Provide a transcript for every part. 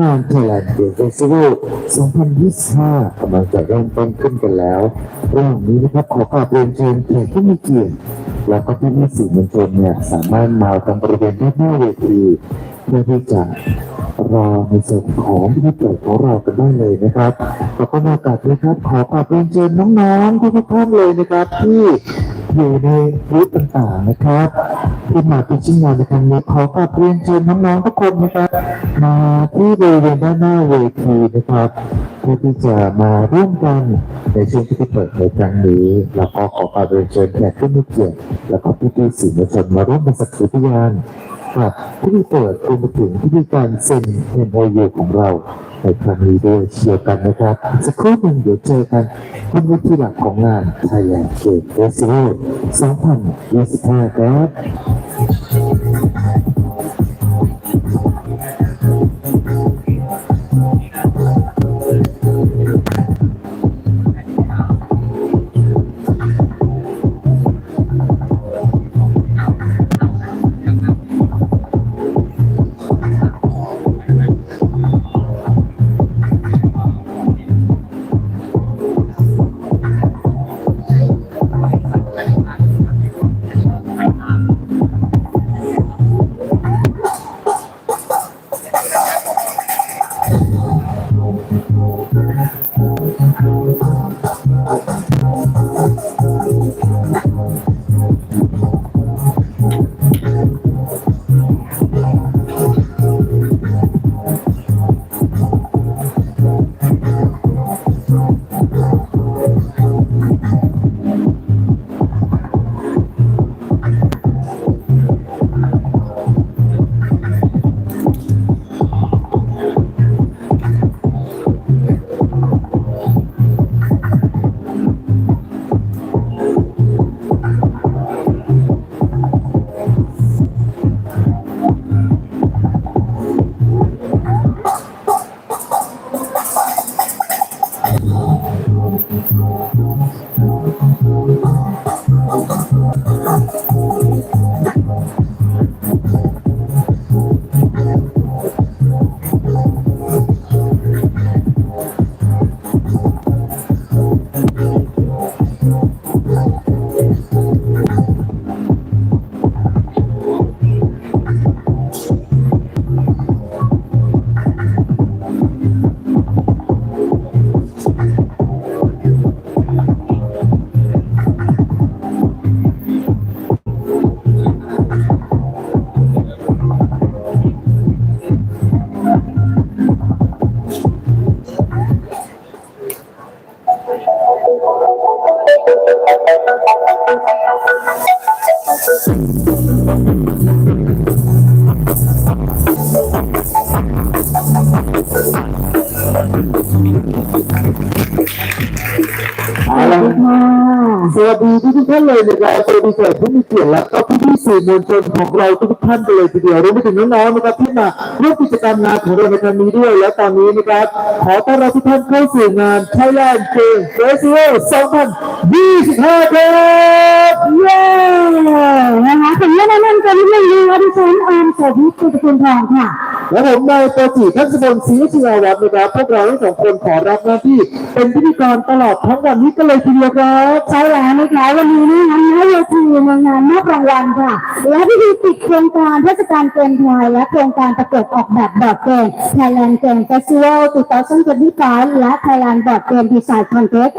งานไทยแลนด์เกมเฟสติวัล2025กำลังจะเริ่มต้นขึ้นกันแล้วระหว่างนี้นะครับขอกราบเรียนเชิญแขกผู้มีเกียรติแล้วก็พี่พี่สื่อมวลชนเนี่ยสามารถมาทางบริเวณด้านหน้าเวทีเพื่อที่จะรอในส่วนของพิธีเปิดของเรากันได้เลยนะครับแล้วก็ในโอกาสนี้ครับขอกราบเรียนเชิญน้องๆทุกท่านเลยนะครับที่ อยู่ในบูธต่างๆนะครับ ที่มาเป็นชิ้นงานในครั้งนี้ขอกราบเรียนเชิญน้องๆทุกคนนะครับมาที่บริเวณด้านหน้าเวทีนะครับเพื่อที่จะมาร่วมกันในช่วงพิธีเปิดในครั้งนี้แล้วก็ขอกราบเรียนเชิญแขกผู้มีเกียรติแล้วก็พี่ๆสื่อมวลชนมาร่วมเป็นสักขีพยานกับพิธีเปิดรวมไปถึงพิธีการเซ็น MOU ของเรา ในครั้งนี้ด้วยเชียร์กันนะครับสักครู่หนึ่งเดี๋ยวเจอกันบนเวทีหลักของงาน Thailand Game Festival 2025 ครับ มีแขกผู้มีเกียรติและก็พี่สื่อมวลชนของเราทุกท่านกันเลยทีเดียวรวมไปถึงน้องๆนะครับที่มาร่วมกิจกรรมงานของเราในครั้งนี้ด้วย และตอนนี้นะครับขอต้อนรับทุกท่านเข้าสู่งาน Thailand Game Festival 2025ครับ เย้นะคะขออนุญาตแนะนำตัวนิดนึงนะคะดิฉันออมโสภิกุลสกุลทองค่ะ และผมนายโปรจิทัศบลศรีชิงาวัฒน์นะครับพวกเราทั้งสองคนขอรับหน้าที่ เป็นพิธีกรตลอดทั้งวันนี้กันเลยทีเดียวครับใช่แล้วนะคะวันนี้นะคะณเวทีในงานมอบรางวัลค่ะ และพิธีปิดโครงการเทศกาลเกมไทยและโครงการประกวดออกแบบบอร์ดเกม Thailand Game Festival 2025และ Thailand Board Game Design Contest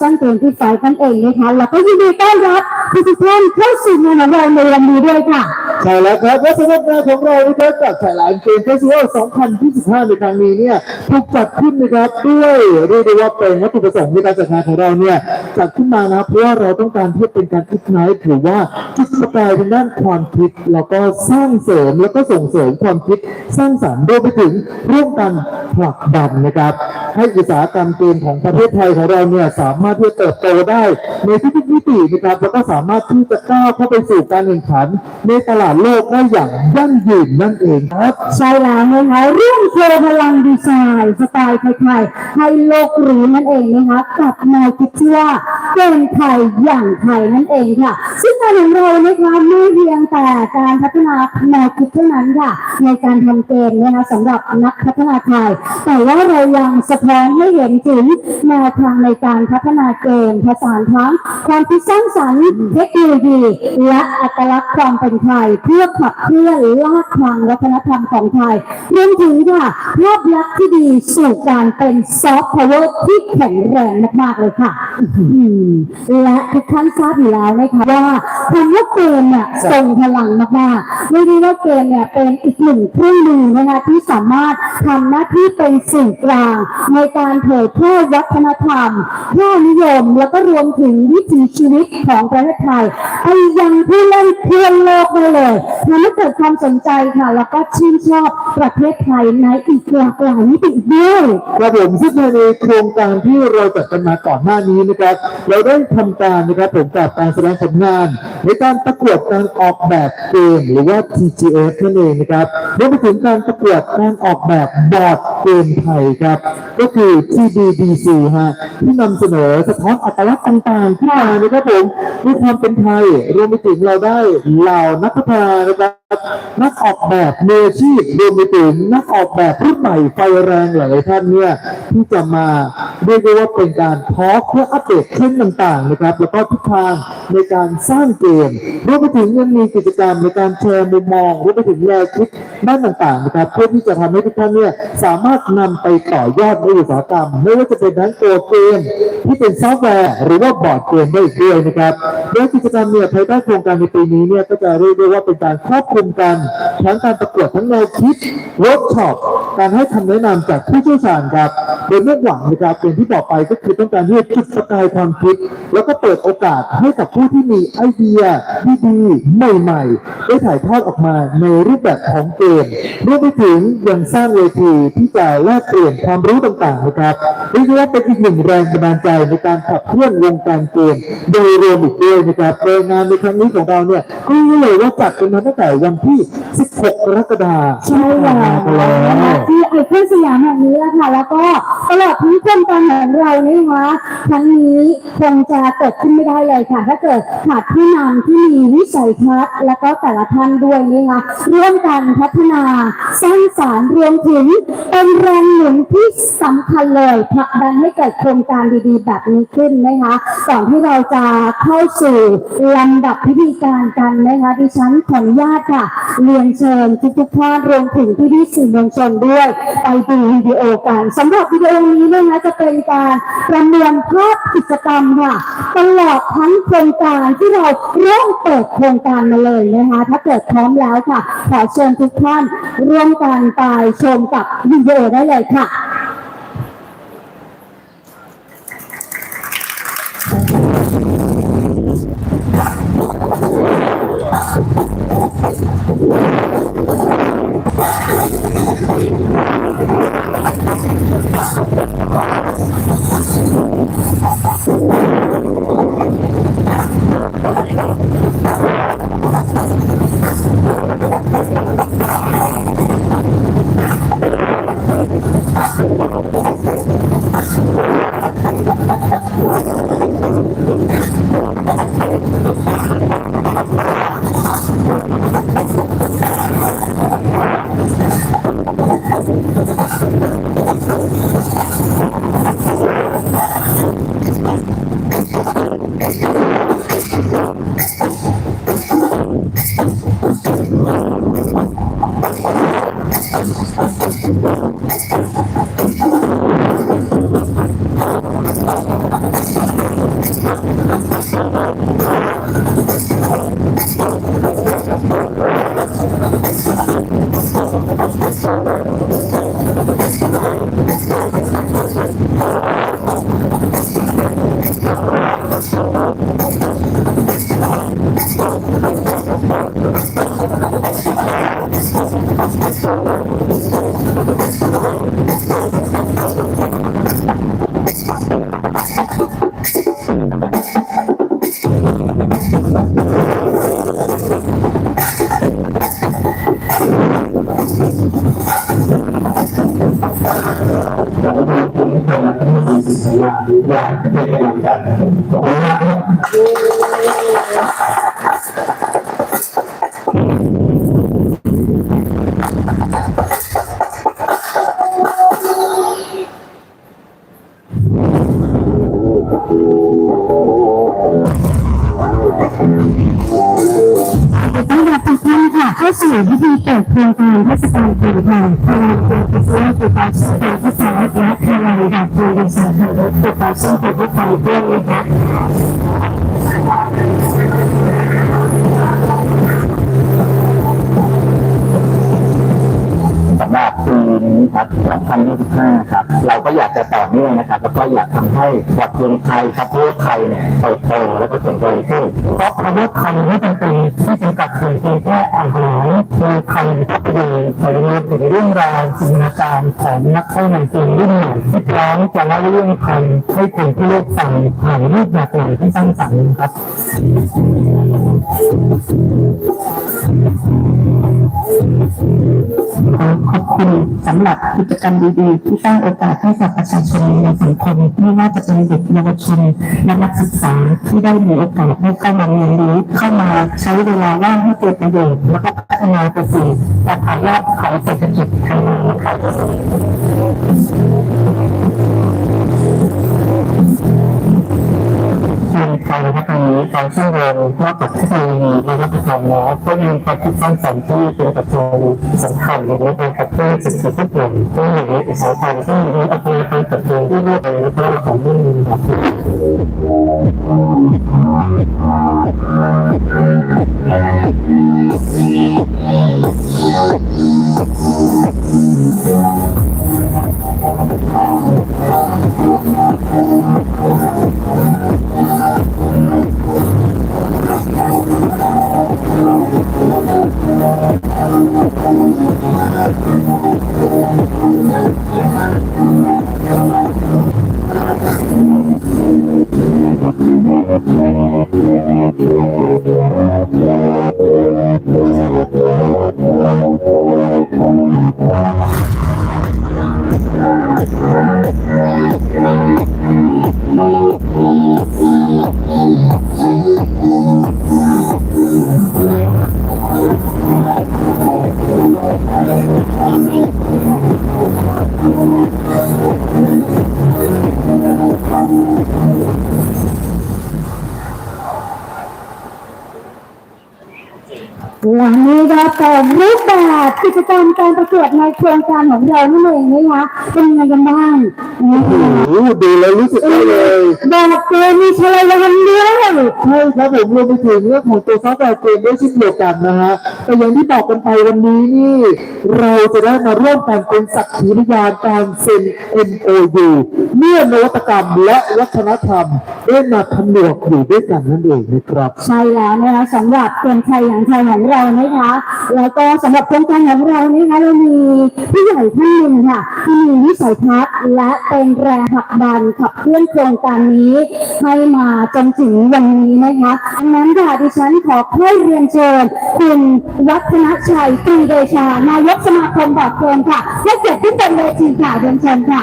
2025นั่นเองนะคะแล้วก็ยินดีต้อนรับทุกท่านเข้าสู่งานของเราในวันนี้ด้วยค่ะ ใช่แล้วครับและสำหรับงานของเรานะครับกับไทยแลนด์เกมเฟสติวัล2025 ในครั้งนี้เนี่ยถูกจัดขึ้นนะครับด้วยเรียกได้ว่าเป็นวัตถุประสงค์ในการจัดงานของเราเนี่ยจัดขึ้นมานะเพราะว่าเราต้องการที่เป็นการคิดไนท์ถือว่าจุดประกายทางด้านความคิดแล้วก็สร้างเสริมแล้วก็ส่งเสริมความคิดสร้างสรรค์รวมไปถึงร่วมกันผลักดันนะครับให้อุตสาหกรรมเกมของประเทศไทยของเราเนี่ยสามารถที่จะเติบโตได้ในทุกๆมิตินะครับแล้วก็สามารถที่จะก้าวเข้าไปสู่การแข่งขัน ในตลาดโลกได้อย่างยั่งยืนนั่นเองครับ ใช่แล้วนะคะเรื่องโชว์พลังดีไซน์สไตล์ไทยๆให้โลกรู้นั่นเองนะคะกับแนวคิดที่ว่าเกมไทยอย่างไทยนั่นเองค่ะ ซึ่งงานของเรานะคะไม่เพียงแต่การพัฒนาแนวคิดเท่านั้นค่ะ ในการทำเกมนะคะสำหรับนักพัฒนาไทย แต่ว่าเรายังสะท้อนให้เห็นถึงแนวทางในการพัฒนาเกมผสานทั้งความคิดสร้างสรรค์เทคโนโลยี และอัตลักษณ์ความเป็นไทยเพื่อขับเคลื่อนลากคลังวัฒนธรรมของไทยรวมถึงค่ะภาพลักษณ์ที่ดีสู่การเป็นซอฟต์พาวเวอร์ที่แข็งแรงมากๆเลยค่ะและทุกท่านทราบอยู่แล้วนะคะว่าคำว่าเกมเนี่ยทรงพลังมากๆไม่ได้ว่าเกมเนี่ยเป็นอีกหนึ่งเครื่องมือนะคะที่สามารถทำหน้าที่เป็นสื่อกลางในการเผยแพร่วัฒนธรรมค่านิยม แล้วก็รวมถึงวิถีชีวิตของประเทศไทยไปยังผู้เล่นทั่วโลกได้เลยทำให้เกิดความสนใจค่ะ แล้วก็ชื่นชอบประเทศไทยในอีกหลากหลายมิติด้วยครับผมซึ่งในโครงการที่เราจัดกันมาก่อนหน้านี้นะครับ เราได้ทำการนะครับผมกับการแสดงผลงาน ในการประกวดการออกแบบเกมหรือว่า TGS นั่นเองนะครับรวมไปถึงการประกวดการออกแบบบอร์ดเกมไทยครับ ก็คือ TDDC ฮะที่นำเสนอสะท้อนอัตลักษณ์ต่างๆขึ้นมานะครับผมมีความเป็นไทยรวมไปถึงเราได้เหล่านักพัฒนานะครับนักออกแบบมืออาชีพรวมไปถึงนักออกแบบรุ่นใหม่ไฟแรงหลายท่านเนี่ยที่จะมาเรียกว่าเป็นการทอล์กเพื่ออัปเดตเทรนด์ต่างๆนะครับ แล้วก็ทิศทางในการสร้างเกมรวมไปถึงยังมีกิจกรรมในการแชร์มุมมองรวมไปถึงแนวคิดด้านต่างๆนะครับ เพื่อที่จะทำให้ทุกท่านเนี่ยสามารถนำไปต่อยอดในอุตสาหกรรม ไม่ว่าจะเป็นทั้งตัวเกมที่เป็นซอฟต์แวร์หรือว่าบอร์ดเกมได้อีกด้วยนะครับ โดยกิจกรรมเนี่ยภายใต้โครงการในปีนี้เนี่ยก็จะเรียกได้ว่าเป็นการควบคุมกันทั้งการประกวดทั้งแนวคิดเวิร์กช็อปการให้คำแนะนำจากผู้เชี่ยวชาญครับโดยเนื่องหวังนะครับเป็นที่บอไปก็คือต้องการที่จะจุดประกายความคิด แล้วก็เปิดโอกาสให้กับผู้ที่มีไอเดียดีๆใหม่ๆได้ถ่ายทอดออกมาในรูปแบบของเกมรวมไปถึงยังสร้างเวทีที่จะแลกเปลี่ยนความรู้ต่างๆนะครับเรียกได้ว่าเป็นอีกหนึ่งแรงบันดาลใจในการขับเคลื่อนวงการเกมโดยรวมอีกด้วยนะครับโดยงานในครั้งนี้ของเราเนี่ยก็รู้เลยว่าจัดเป็นมาตั้งแต่วันที่ 16 กรกฎาคมใช่แล้วที่ผ่านมาแล้ว ที่ไอคอนสยามแห่งนี้แหละค่ะ แล้วก็ตลอดทั้งโครงการของเรานี่นะคะครั้งนี้คงจะเกิดขึ้นไม่ได้เลยค่ะ ถ้าเกิดขาดผู้นำที่มีวิสัยทัศน์แล้วก็แต่ละท่านด้วยนะคะร่วมกันพัฒนาสร้างสารรค์รวมถึงเป็นแรงหนุนที่สำคัญเลยผลักดันให้เกิดโครงการดีๆ แบบนี้ขึ้นนะคะก่อนที่เราจะเข้าสู่ลำดับพิธีการกันนะคะดิฉันขออนุญาตค่ะเรียนเชิญทุกท่านรวมถึงพี่ๆสื่อมวลชนด้วยไปดูวิดีโอกันสำหรับวิดีโอนี้นะคะจะเป็นการประเมวลภาพกิจกรรมค่ะตลอดทั้งโครงการที่เราเริ่มเปิดโครงการมาเลยนะคะถ้าเกิดพร้อมแล้วค่ะขอเชิญทุกท่านร่วมกันไปชมกับวิดีโอได้เลยค่ะ Thank you. สนาสู่พิธีเปิดโครงการเทศกาลปีใหม่พลังเกิดเพื่อติดตามสิ่งที่สารและพลังดับเพลิงสารรถติดตามสิ่งที่ไฟเพื่อนนะคะ ปีนี้ครับ2025ครับ เราก็อยากจะต่อเนื่องนะครับ แล้วก็อยากทำให้บทเพลงไทยครับเพระว่าไทยเนี่ยเติบโตแล้วก็เติบโตขึ้นเพราะคำว่าไทยไม่เป็นปีที่จำกัดเพียงแค่อาหารเพลงไทยก็ดีแต่ยังมีถึงเรื่องราวจินตนาการของนักเข้านำเพลงรุ่นใหม่ที่พร้อมจะเล่าเรื่องไทยให้คนที่โลกฟังผ่านรูปแบบใหม่ที่สร้างสรรค์ครับ ขอขอบคุณสำหรับกิจกรรมดีๆ ที่สร้างโอกาสให้กับประชาชนในสังคมไม่ว่าจะเป็นเด็กเยาวชนและนักศึกษาที่ได้มีโอกาสได้เข้ามาเรียนรู้เข้ามาใช้เวลาว่างให้เกิดประโยชน์แล้วก็พัฒนาไปสู่การต่อยอดของเศรษฐกิจไทยนะครั บทางการพัฒนาการสร้างเงินนอกจากเทคโนโลยีและวัฒนธรรมแล้วก็ยังความคิดสร้างสรรค์ที่เป็นปัจจัยสำคัญในการขับเคลื่อนเศรษฐกิจทุกอย่างที่อยู่ในอุตสาหกรรมที่มีอัตราการเติบโตที่รวดเร็วและของมุ่งมั่นครับ Oh, my God. ในโครงการของเรานั่นเองนะคะเป็นยังไงกันบ้างนะคะโอ้โหดูแล้วรู้สึกได้เลยบอกเกมมีชลวันด้วยใช่ครับผมรวมไปถึงเรื่องของตัวซอฟต์แวร์เกมด้วยเช่นเดียวกันนะฮะ แต่อย่างที่บอกกันไปวันนี้นี่เราจะได้มาร่วมกันเป็นสักขีพยานการเซ็น MOU เมื่อนวัตกรรมและวัฒนธรรมได้มาผนวกอยู่ด้วยกันนั่นเองนะครับ ใช่แล้วนะคะสำหรับเกมไทยอย่างไทยของเรานะคะแล้วก็สำหรับโครงการของเรานะคะเรามีผู้ใหญ่ท่านหนึ่งค่ะที่มีวิสัยทัศน์และเป็นแรงผลักดันขับเคลื่อนโครงการนี้ให้มาจนถึงวันนี้นะคะดังนั้นค่ะดิฉันขอให้เรียนเชิญคุณวัฒนชัยตรีเดชานายกสมาคมบอร์ดเกมค่ะและเสียรติที่เป็นเวทีค่ะเรียนเชิญค่ะ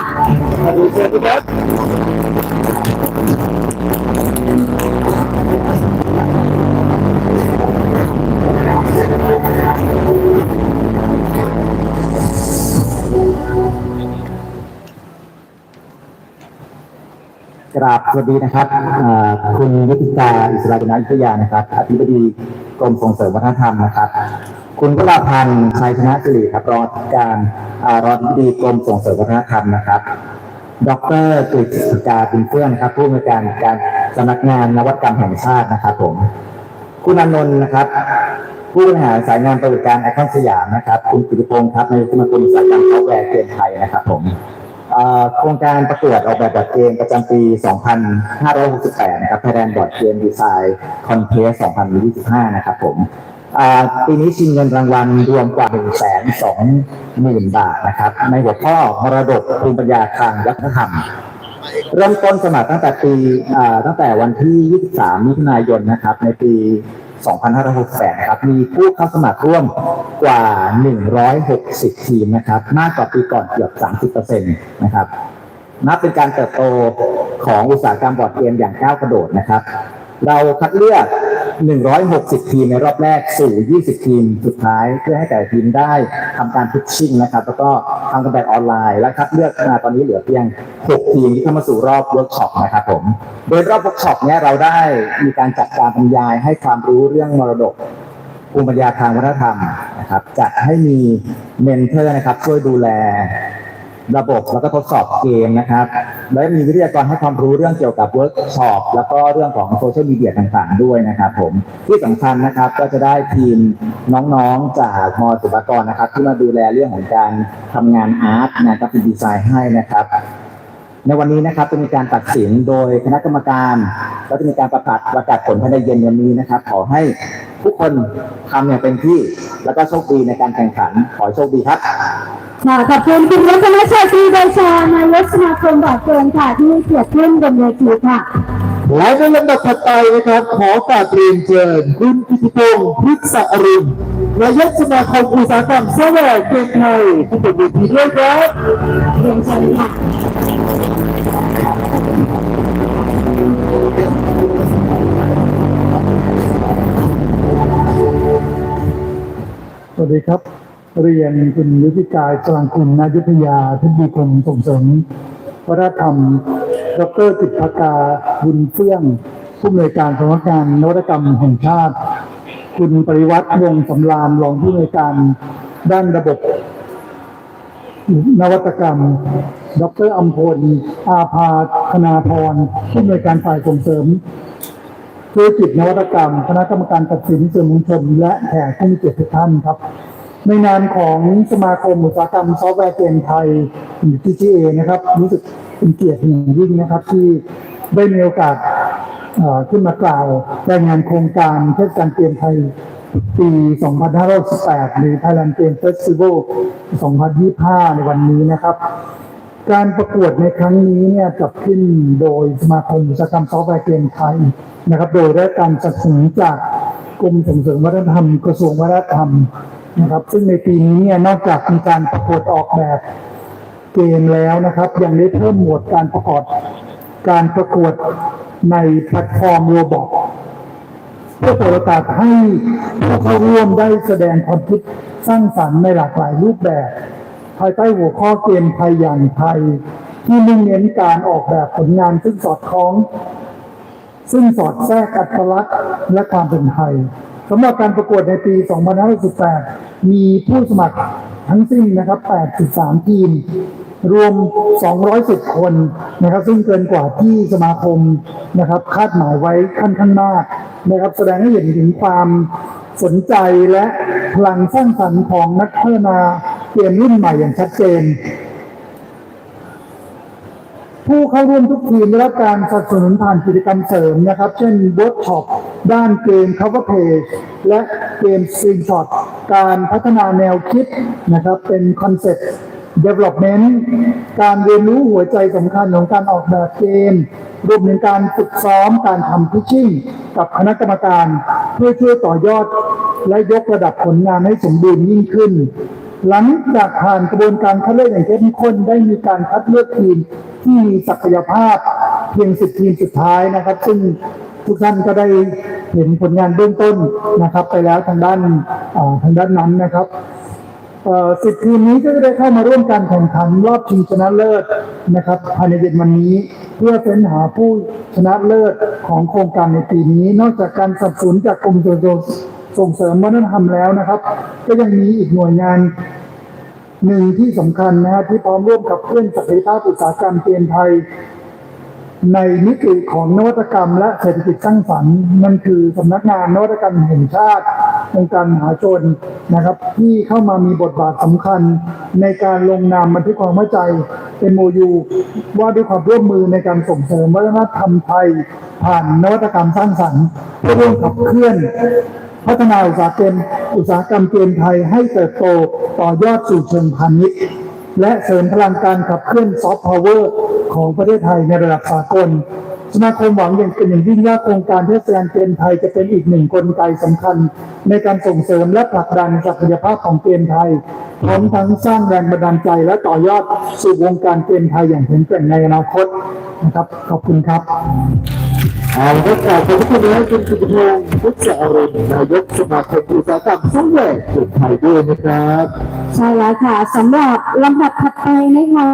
กราบสวัสดีนะครับคุณยุติกาอิสระกุณาวิทยานะครับอธิบดีกรมส่งเสริมวัฒนธรรมนะครับคุณวราพันธ์ชัยชนะสิริครับรองการอ่ารองอธิบดีกรมส่งเสริมวัฒนธรรมนะครับ ดรกฤษกาบินเฟื่อนครับ ผู้อำนวยการการสำนักงานนวัตกรรมแห่งชาตินะครับ ผม คุณอนนท์นะครับ ผู้บริหารสายงานประวัติการไอคอนสยามนะครับ คุณกิติพงศ์ครับในกสมาคมอุตสาหกรรมซอฟต์แวร์เกมไทยนะครับ ผม โครงการประกวดออกแบบบอร์ดเกมประจำปี 2568 นะครับ Thailand Board Game Design Contest 2025 นะครับผมปีนี้ชิงเงินรางวัลรวมกว่า 120,000 บาทนะครับ ในหัวข้อมรดกภูมิปัญญาทางวัฒนธรรม เริ่มต้นสมัครตั้งแต่ปีตั้งแต่วันที่ 23 มิถุนายนนะครับ ในปี 2568 ครับ มีผู้เข้าสมัครร่วมกว่า 160 ทีมนะครับ มากกว่าปีก่อนเกือบ 30%นะครับนับเป็นการเติบโตของอุตสาหกรรมบอร์ดเกมอย่างก้าวกระโดดนะครับ เราคัดเลือก 160 ทีมในรอบแรกสู่ 20 ทีมสุดท้ายเพื่อให้แต่ทีมได้ทำการพิชชิ่งนะครับ แล้วก็ำกันแบบออนไลน์และคัดเลือกมาตอนนี้เหลือเพียง 6 ทีมที่เข้ามาสู่รอบเวิร์กช็อปนะครับผม โดยรอบเวิร์กช็อปเนี้ยเราได้มีการจัดการบรรยายให้ความรู้เรื่องมรดกภูมิปัญญาทางวัฒนธรรมนะครับจัดให้มีเมนเทอร์นะครับช่วยดูแล ระบบแล้วก็ทดสอบเกมนะครับ และมีวิทยากรให้ความรู้เรื่องเกี่ยวกับเวิร์กช็อปแล้วก็เรื่องของโซเชียลมีเดียต่างๆ ด้วยนะครับผมที่สำคัญนะครับก็จะได้ทีมน้องๆจากมศิลปากรนะครับ ที่มาดูแลเรื่องของการทำงานอาร์ตงานกราฟิกดีไซน์ให้นะครับในวันนี้นะครับจะมีการตัดสินโดยคณะกรรมการแล้วจะมีการประกาศประกาศผลภายในเย็นวันนี้นะครับ ขอให้ทุกคนทำอย่างเต็มที่ แล้วก็โชคดีในการแข่งขันขอให้โชคดีครับ ค่ะขอบคุณคุณรัตนชัยศรีเดชานายกสมาคมบอดเกมค่ะที่เกียรติขึ้นบนเวทีค่ะและในลำดับถัดไปนะครับ ขอกราบเรียนเชิญคุณกิติพงศ์พฤกษอรุณนายกสมาคมอุตสาหกรรมเซเวอร์เกมไทยที่เป็นเวทีด้วยครับเรียนเชิญค่ะสวัสดีครับ เรียนคุณยุทธิกายกลางคุณนายุทธยาทิบดีกรมส่งเสริมวัฒนธรรม ดรจิตรภกาบุญเฟื่องผู้อำนวยการสำนักงานนวัตกรรมแห่งชาติ คุณปริวัติวงสำรามรองผู้อำนวยการด้านระบบ นวัตกรรม ดรอัมพล อาภาคณาพรผู้อำนวยการฝ่ายส่งเสริมธุรกิจนวัตกรรม คณะกรรมการตัดสินสื่อมวลชนและแขกผู้มีเกียรติทุกท่านครับ ในนามของสมาคมอุตสาหกรรมซอฟต์แวร์เกมไทยหรือ TGA นะครับ รู้สึกเป็นเกียรติอย่างยิ่งนะครับ ที่ได้มีโอกาสขึ้นมากล่าวรายงานโครงการเทศกาลเกมไทยปี 2518หรือ Thailand Game Festival 2025 ในวันนี้นะครับ การประกวดในครั้งนี้เนี่ยจัดขึ้นโดยสมาคมอุตสาหกรรมซอฟต์แวร์เกมไทยนะครับ โดยได้การสนับสนุนจากกรมส่งเสริมวัฒนธรรมกระทรวงวัฒนธรรม นะครับ ซึ่งในปีนี้เนี่ยนอกจากมีการประกวดออกแบบเกมแล้วนะครับ ยังได้เพิ่มหมวดการประกอบการประกวดในแพลตฟอร์มโรบอทเพื่อเปิดโอกาสให้ผู้เข้าร่วมได้แสดงความคิดสร้างสรรค์ในหลากหลายรูปแบบ ภายใต้หัวข้อเกมไทยอย่างไทย ที่มุ่งเน้นการออกแบบผลงานซึ่งสอดคล้อง ซึ่งสอดแทรกอัตลักษณ์และความเป็นไทยสำหรับการประกวดในปี 2518 มีผู้สมัครทั้งสิ้นนะครับ 83 ทีม รวม 210 คนนะครับ ซึ่งเกินกว่าที่สมาคมนะครับ คาดหมายไว้ค่อนข้างมากนะครับ แสดงให้เห็นถึงความสนใจและพลังสร้างสรรค์ของนักพัฒนาเกมรุ่นใหม่อย่างชัดเจน ผู้เข้าร่วมทุกทีมได้รับการสนับสนุนผ่านกิจกรรมเสริมนะครับ เช่นเวิร์กช็อปด้านเกม cover page และ เกม screenshot การพัฒนาแนวคิดนะครับเป็นคอนเซ็ปต์ development การเรียนรู้หัวใจสำคัญของการออกแบบเกม รวมถึงการฝึกซ้อมการทำพิชชิ่ง กับคณะกรรมการ เพื่อช่วยต่อยอด และยกระดับผลงานให้สมบูรณ์ยิ่งขึ้น หลังจากผ่านกระบวนการคัดเลือกอย่างเข้มข้นได้มีการคัดเลือกทีมที่มีศักยภาพเพียงสิบทีมสุดท้ายนะครับ ซึ่งทุกท่านก็ได้ เห็นผลงานเบื้องต้นนะครับ ไปแล้วทางด้านทางด้านนั้นนะครับสิบทีมนี้ก็จะได้เข้ามาร่วมการแข่งขันรอบชิงชนะเลิศนะครับภายในเย็นวันนี้ เพื่อเฟ้นหาผู้ชนะเลิศของโครงการในปีนี้ นอกจากการสนับสนุนจากกรมส่งเสริมวัฒนธรรมแล้วนะครับ ก็ยังมีอีกหน่วยงานหนึ่งที่สำคัญนะฮะที่พร้อมร่วมกับเพื่อนศักยภาพอุตสาหกรรมเกมไทย ในมิติของนวัตกรรมและเศรษฐกิจสร้างสรรค์นั่นคือสำนักงานนวัตกรรมแห่งชาติองค์การมหาชนนะครับ ที่เข้ามามีบทบาทสำคัญในการลงนามบันทึกความเข้าใจ MOU ว่าด้วยความร่วมมือในการส่งเสริมวัฒนธรรมไทย ผ่านนวัตกรรมสร้างสรรค์เพื่อร่วมขับเคลื่อน พัฒนาอุตสาหกรรมอุตสาหกรรมเกมไทยให้เติบโตต่อยอดสู่เชิงพาณิชย์และเสริมพลังการขับเคลื่อนซอฟต์พาวเวอร์ ของประเทศไทยในระดับสากล สมาคมหวังอย่างเป็นอย่างยิ่งว่าโครงการเทศกาลเกมไทยจะเป็นอีกหนึ่งกลไกสำคัญ ในการส่งเสริมและผลักดันศักยภาพของเกมไทยพร้อมทั้งสร้างแรงบันดาลใจและต่อยอดสู่วงการเกมไทยอย่างแข็งแกร่งในอนาคตนะครับ ขอบคุณครับเอาละครับขอบคุณนะคุณกิติพงศ์พุทธอรุณนายกสมาคมอุตสาหกรรมช่างแหวกจุดไทยด้วยนะครับ ใช่แล้วค่ะสำหรับลำดับถัดไปนะคะ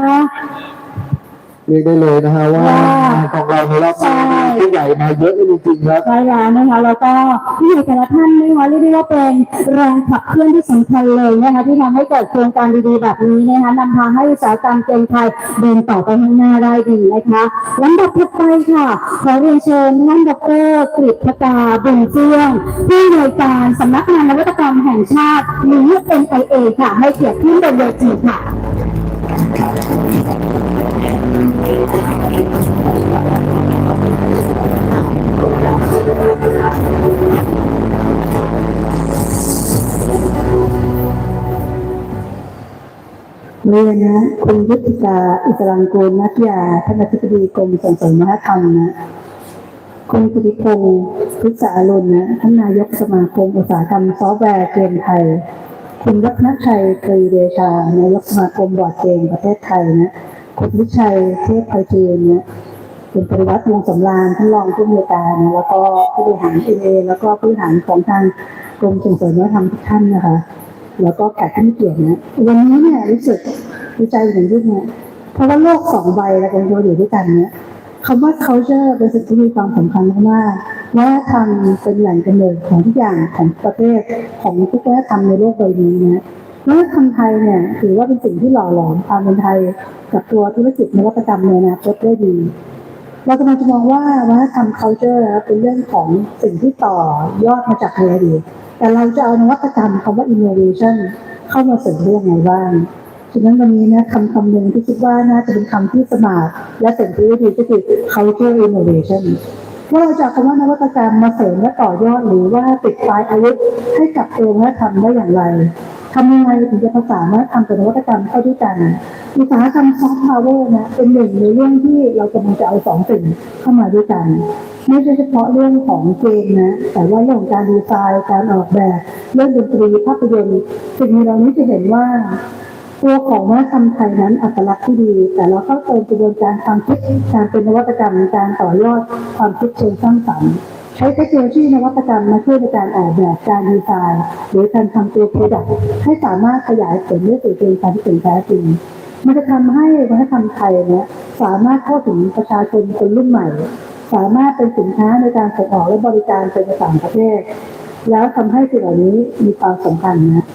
เรียกได้เลยนะฮะว่าว่างานของเราในรอบใช่นี้ผู้ใหญ่มาเยอะจริงๆครับใช่แล้วนะคะแล้วก็ผู้ใหญ่แต่ละท่านนะคะเรียกได้ว่าเป็นแรงขับเคลื่อนที่สำคัญเลยนะคะที่ทำให้เกิดโครงการดีๆแบบนี้นะคะนำพาให้อุตสาหกรรมเกมไทยเดินต่อไปข้างหน้าได้ดีนะคะลำดับถัดไปค่ะ ขอเรียนเชิญท่านดรกฤษกาบุญเฟื่องผู้อำนวยการสำนักงานนวัตกรรมแห่งชาติหรือ NIA ค่ะให้เกียรติขึ้นบนเวทีค่ะ เรียนนะคุณยุทธิกาอิสรังกูลนักยาท่านอธิบดีกรมส่งเสริมวัฒนธรรมนะคุณกิติพงศ์พุทธารุณนะท่านนายกสมาคมอุตสาหกรรมซอฟต์แวร์เกมไทย คุณรัตนชัยกรีเดชานายกสมาคมบอร์ดเกมประเทศไทยนะ คุณวิชัยเทพไพฑูรย์เนี่ยคุณปริวัติวงศ์สำราญท่านรองผู้อำนวยการ แล้วก็ผู้บริหารเอแล้วก็ผู้บริหารของทางกรมส่งเสริมวัฒนธรรมทุกท่านนะคะ แล้วก็แขกท่านเกียรตินะวันนี้เนี่ยรู้สึกดีใจอย่างยิ่งเนี่ยเพราะว่าโลกสองใบเรากำลังอยู่ด้วยกันเนี่ยคำว่า culture เป็นสิ่งที่มีความสำคัญมากๆว่าทำเป็นแหล่งกำเนิดของทุกอย่างของประเทศของทุกวัฒนธรรมในโลกใบนี้นะวัฒนธรรมไทยเนี่ยถือว่าเป็นสิ่งที่หล่อหลอมความเป็นไทย กับตัวธุรกิจนวัตกรรมในอนาคตได้ดีเรากำลังจะมองว่าวัฒนธรรม culture เป็นเรื่องของสิ่งที่ต่อยอดมาจากในอดีตแต่เราจะเอานวัตกรรมคำว่า innovation เข้ามาเสริมได้ยังไงบ้างฉะนั้นวันนี้นะคำคำหนึ่งที่คิดว่าน่าจะเป็นคำที่สมาร์ทและเสริมที่ได้ดีก็คือ culture innovation ว่าเราจะคำว่านวัตกรรมมาเสริมและต่อยอดหรือว่าติดปลายอาวุธให้กับตัววัฒนธรรมได้อย่างไร ทำยังไงถึงจะผสานวัฒนธรรมกับนวัตกรรมเข้าด้วยกันอุตสาหกรรมซอฟต์พาวเวอร์นะเป็นหนึ่งในเรื่องที่เรากำลังจะเอาสองสิ่งเข้ามาด้วยกัน ไม่ใช่เฉพาะเรื่องของเกมนะ แต่ว่าเรื่องของการดีไซน์การออกแบบ เรื่องดนตรีภาพยนตร์สิ่งเหล่านี้จะเห็นว่าตัวของวัฒนธรรมไทยนั้นอัตลักษณ์ที่ดี แต่เราเข้าเติมกระบวนการความคิดการเป็นนวัตกรรมการต่อยอดความคิดเชิงสร้างสรรค์ ช้เทคโนโลยีนวัตกรรมมาช่วยในการออกแบบการดีไซน์หรือการทำตัวโปรดักต์ให้สามารถขยายผลได้สู่เป็นการที่ถึงแท้จริงมันจะทำให้วัฒนธรรมไทยเนี่ยสามารถเข้าถึงประชาชนคนรุ่นใหม่ สามารถเป็นสินค้าในการส่งออกและบริการไปในต่างประเทศ แล้วทำให้สิ่งเหล่านี้มีความสำคัญนะ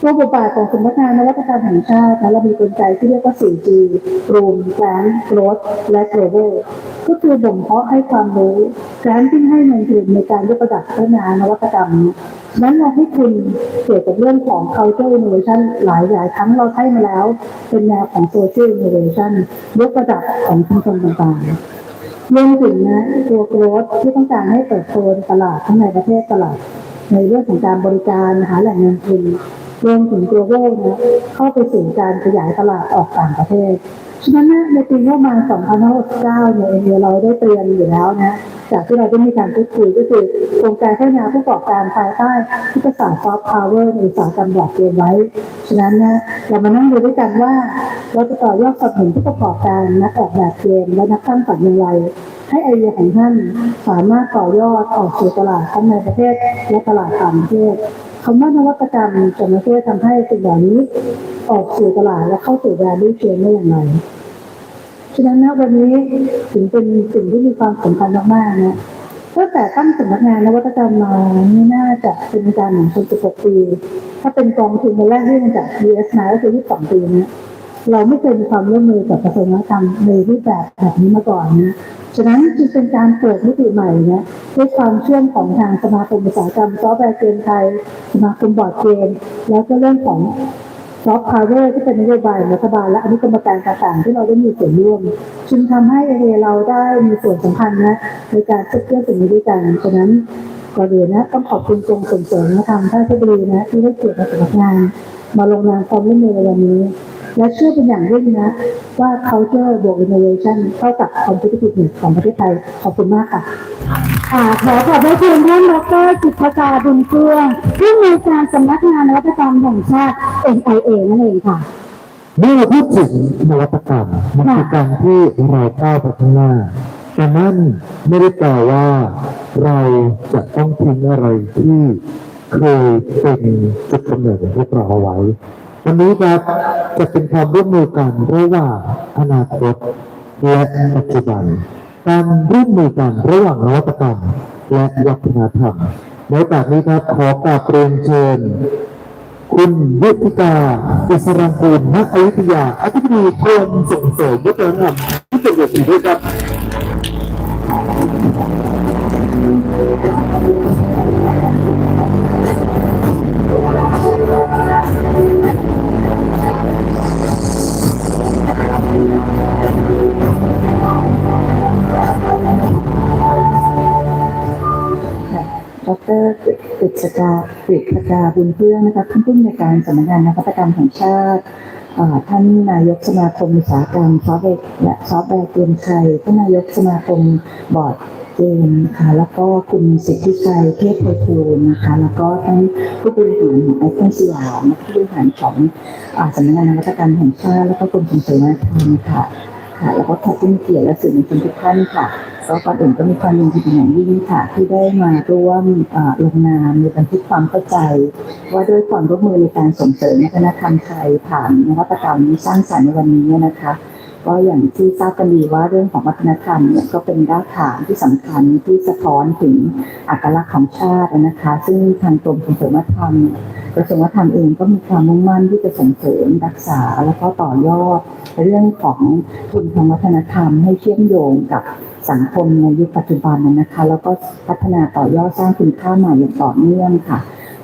ตัวบทบาทของสำนักงานนวัตกรรมแห่งชาตินะเรามีกลไกที่เรียกว่า 4G Room Plan Growth และ Global ก็คือบ่มเพาะให้ความรู้แการที่ให้เงินทุนในการยกระดับพัฒนานวัตกรรม นั้นเราให้คุณเกี่ยวกับเรื่องของ culture innovation หลายหลายครั้งเราใช้มาแล้ว เป็นแนวของ social innovation ยกระดับของชุมชนต่างๆรวมถึงนะตัวโกรธที่ต้องการให้เติบโตในตลาดทั้งในประเทศตลาดในเรื่องของการบริการหาแหล่งเงินทุน รวมถึงตัวโลกนะเข้าไปสู่การขยายตลาดออกต่างประเทศ ฉะนั้นนะในปีงบประมาณ 2569 เนี่ยเองเราได้เตรียมอยู่แล้วนะ จากที่เราได้มีการพูดคุยก็คือโครงการพัฒนาผู้ประกอบการภายใต้ยุทธศาสตร์ซอฟต์พาวเวอร์ในอุตสาหกรรมบอร์ดเกมไว้ ฉะนั้นนะเรามานั่งดูด้วยกันว่า เราจะต่อยอดสนับสนุนผู้ประกอบการนักออกแบบเกมและนักสร้างสรรค์อย่างไรให้ไอเดียของท่านสามารถต่อยอดออกสู่ตลาดทั้งในประเทศและตลาดต่างประเทศ คำว่านวัตกรรมจะมาช่วยทำให้สิ่งเหล่านี้ออกสู่ตลาดและเข้าสู่แบรนด์ด้วยเชนได้อย่างไรฉะนั้นนะวันนี้ถึงเป็นสิ่งที่มีความสำคัญมากๆนะตั้งแต่ตั้งสำนักงานนวัตกรรมมานี่น่าจะเป็นการหนึ่งชน16ปี ถ้าเป็นกองทุนมาแรกที่มาจาก US มาก็คือ22ปีนะ เราไม่เคยมีความร่วมมือกับกระทรวงวัฒนธรรมในรูปแบบแบบนี้มาก่อนนะฉะนั้นจึงเป็นการเปิดมิติใหม่นะด้วยความเชื่อมของทางสมาคมอุตสาหกรรมซอฟต์แวร์เกมไทย สมาคมบอร์ดเกมแล้วก็เรื่องของซอฟต์พาวเวอร์ที่เป็นนโยบายรัฐบาลและอนุกรรมการต่างๆ ที่เราได้มีส่วนร่วม จึงทำให้เอเราได้มีส่วนสำคัญนะในการเชื่อเชื่อมสิ่งนี้ด้วยกันฉะนั้นก่อนอื่นนะต้องขอบคุณกรมส่งเสริมวัฒนธรรมท่าเทพบุรีนะที่ให้เกียรติมาสำนักงาน มาลงนามความร่วมมือในวันนี้ และเชื่อเป็นอย่างยิ่งนะ ว่า culture บวก innovation เท่ากับ competitiveness ของประเทศไทย ขอบคุณมากค่ะค่ะขอขอบพระคุณท่านดรจิตกาบุญเฟื่องผู้อำนวยการสำนักงานนวัตกรรมแห่งชาติ NIA นั่นเองค่ะเมื่อเราพูดถึงนวัตกรรมมันคือการที่เราก้าวไปข้างหน้าแต่นั่นไม่ได้แปลว่าเราจะต้องทิ้งอะไรที่เคยเป็นจุดกำเนิดของพวกเราเอาไว้ วันนี้ครับจะเป็นความร่วมมือกันระหว่างอนาคตและปัจจุบัน การร่วมมือกันระหว่างนวัตกรรมและวัฒนธรรมในโอกาสนี้ครับขอกราบเรียนเชิญคุณยุทธิกาอิสรังกูลณอยุธยาอธิบดีกรมส่งเสริมวัฒนธรรมที่เป็นเวทีด้วยครับ ดรกฤษกาเกฤษกาบุญเพื่องนะคะท่านผู้อำนวยการสำนักงานนวัตกรรมแห่งชาติท่านนายกสมาคมอุตสาหกรรมซอฟต์แวร์และซอฟต์แวร์เกมไทยท่านนายกสมาคมบอร์ดเกมค่ะแล้วก็คุณสิทธิชัยเทพไพฑูรย์นะคะแล้วก็ท่านผู้บริหารของไอคอนสยามผู้บริหารของอสำนักงานนวัตกรรมแห่งชาติแล้วก็กรมส่งเสริมวัฒนธรรมค่ะค่ะแล้วก็ขอบคุณเกียรติและสื่อมวลชนทุกท่านค่ะ ก็ก่อนอื่นก็มีความยินดีเป็นอย่างยิ่งค่ะ ที่ได้มาร่วมเอ่อลงนามในบันทึกความเข้าใจ ว่าด้วยความร่วมมือในการส่งเสริมวัฒนธรรมไทยผ่านนวัตกรรมสร้างสรรค์ในวันนี้นะคะก็อย่างที่ทราบกันดีว่าเรื่องของวัฒนธรรมเนี่ยก็เป็นรากฐานที่สำคัญที่สะท้อนถึงอัตลักษณ์ของชาตินะคะ ซึ่งทางกรมส่งเสริมวัฒนธรรมกระทรวงวัฒนธรรมเองก็มีความมุ่งมั่นที่จะส่งเสริมรักษา แล้วก็ต่อยอดเรื่องของทุนทางวัฒนธรรมให้เชื่อมโยงกับ สังคมในยุคปัจจุบันนะคะ แล้วก็พัฒนาต่อยอดสร้างคุณค่าใหม่อย่างต่อเนื่องค่ะ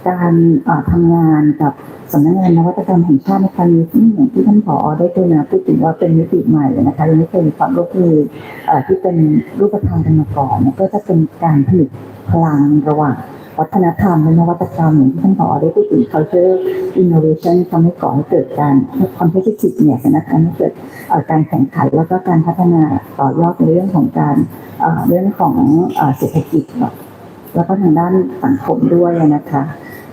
การเอ่อทำงานกับสำนักงานนวัตกรรมแห่งชาติในครั้งนี้ที่อย่างที่ท่านผอได้กรุณาพูดถึงว่าเป็นมิติใหม่นะคะยังไม่เคยมีความร่วมมือที่เป็นรูปธรรมกันมาก่อนก็จะเป็นการผลิตพลังระหว่าง วัฒนธรรมและนวัตกรรมอย่างที่ท่านผอได้พูดถึง culture innovation ทำให้ก่อให้เกิดการ competitive เนี่ยนะคะให้เกิดการแข่งขันแล้วก็การพัฒนาต่อยอดในเรื่องของการเรื่องของเศรษฐกิจ แล้วก็ทางด้านสังคมด้วยนะคะ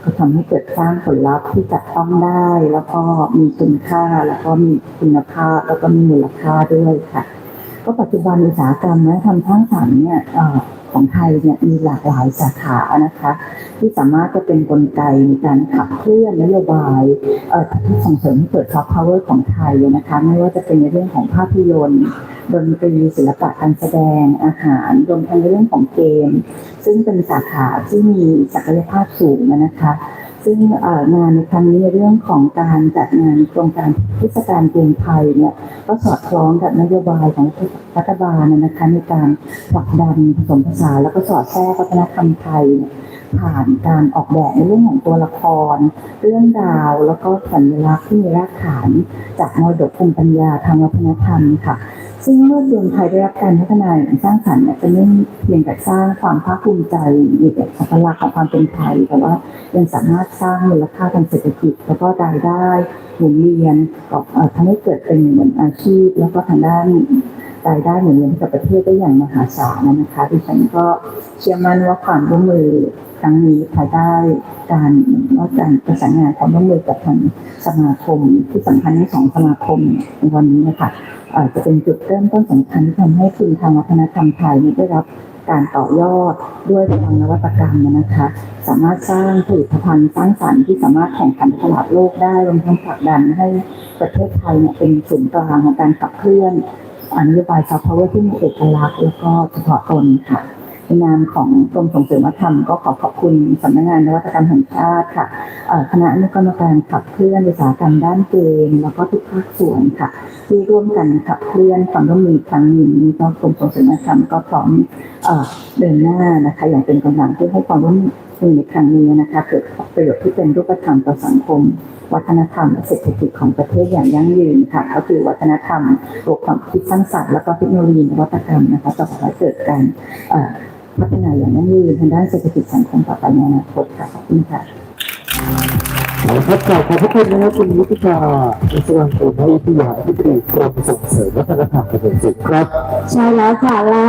ก็ทำให้เกิดสร้างผลลัพธ์ที่จับต้องได้ แล้วก็มีคุณค่าแล้วก็มีคุณภาพแล้วก็มีมูลค่าด้วยค่ะ ก็ปัจจุบันอุตสาหกรรมและทำสร้งสรรค์เนี่ย ของไทยเนี่ยมีหลากหลายสาขานะคะ ที่สามารถจะเป็นกลไกในการขับเคลื่อนนโยบายที่ส่งเสริมให้เกิดซอฟต์พาวเวอร์ของไทยนะคะ ไม่ว่าจะเป็นในเรื่องของภาพยนตร์ดนตรีศิลปะการแสดงอาหารรวมทั้งในเรื่องของเกม ซึ่งเป็นสาขาที่มีศักยภาพสูงนะคะ ซึ่งงานในครั้งนี้ในเรื่องของการจัดงานโครงการเทศกาลเกมไทยเนี่ยก็สอดคล้องกับนโยบายของรัฐบาลนะคะในการผลักดันผสมผสานแล้วก็สอดแทรกวัฒนธรรมไทยเนี่ยผ่านการออกแบบในเรื่องของตัวละคร เรื่องราวแล้วก็สัญลักษณ์ที่มีรากฐาน จากมรดกภูมิปัญญาทางวัฒนธรรมค่ะ ซึ่งเมื่อเกมไทยได้รับการพัฒนาอย่างสร้างสรรค์เนี่ยจะไม่เพียงแต่สร้างความภาคภูมิใจในเอกลักษณ์ของความเป็นไทย แต่ว่ายังสามารถสร้างมูลค่าทางเศรษฐกิจ แล้วก็รายได้หมุนเวียนกเอ่อทำให้เกิดเป็นเหมือนอาชีพ แล้วก็ทางด้าน รายได้หมุนเวียนให้กับประเทศได้อย่างมหาศาลนะคะดิฉันก็เชื่อมั่นว่าความร่วมมือครั้งนี้ภายใต้การว่าการประสานงานความร่วมมือกับทางสมาคมที่สำคัญทั้งสองสมาคมในวันนี้นะคะจะเป็นจุดเริ่มต้นสำคัญที่ทำให้ทุนทางวัฒนธรรมไทยนี้ได้รับการต่อยอดด้วยพลังนวัตกรรมนะคะ สามารถสร้างผลิตภัณฑ์สร้างสรรค์ที่สามารถแข่งขันตลาดโลกได้รวมทั้งผลักดันให้ประเทศไทยเนี่ยเป็นศูนย์กลางของการขับเคลื่อน นโยบายซอฟต์พาวเวอร์ที่มีเอกลักษณ์แล้วก็เฉพาะตนค่ะในนามของกรมส่งเสริมวัฒนธรรมก็ขอขอบคุณสำนักงานนวัตกรรมแห่งชาติค่ะคณะอนุกรรมการขับเคลื่อนอุตสาหกรรมด้านเกมแล้วก็ทุกภาคส่วนค่ะ ที่ร่วมกันขับเคลื่อนความร่วมมือครั้งนี้ก็กรมส่งเสริมวัฒนธรรมก็พร้อมเอ่อเดินหน้านะคะ อย่างเป็นกำลังเพื่อให้ความร่วมมือในครั้งนี้นะคะเกิดประโยชน์ที่เป็นรูปธรรมต่อสังคม วัฒนธรรมและเศรษฐกิจของประเทศอย่างยั่งยืนค่ะก็คือวัฒนธรรมบวกความคิดสร้างสรรค์แล้วก็เทคโนโลยีนวัตกรรมนะคะจะขอให้เกิดการเอ่อพัฒนาอย่างยั่งยืนทางด้านเศรษฐกิจสังคมต่อไปในอนาคตค่ะขอบคุณค่ะเอาละครับกล่าวขอบพระคุณนะครับคุณวิทยาอิสลามกุลวิทยาที่ปรึกกรมส่งเสริมวัฒนธรรมกระทรวงศึกครับ ใช่แล้วค่ะและ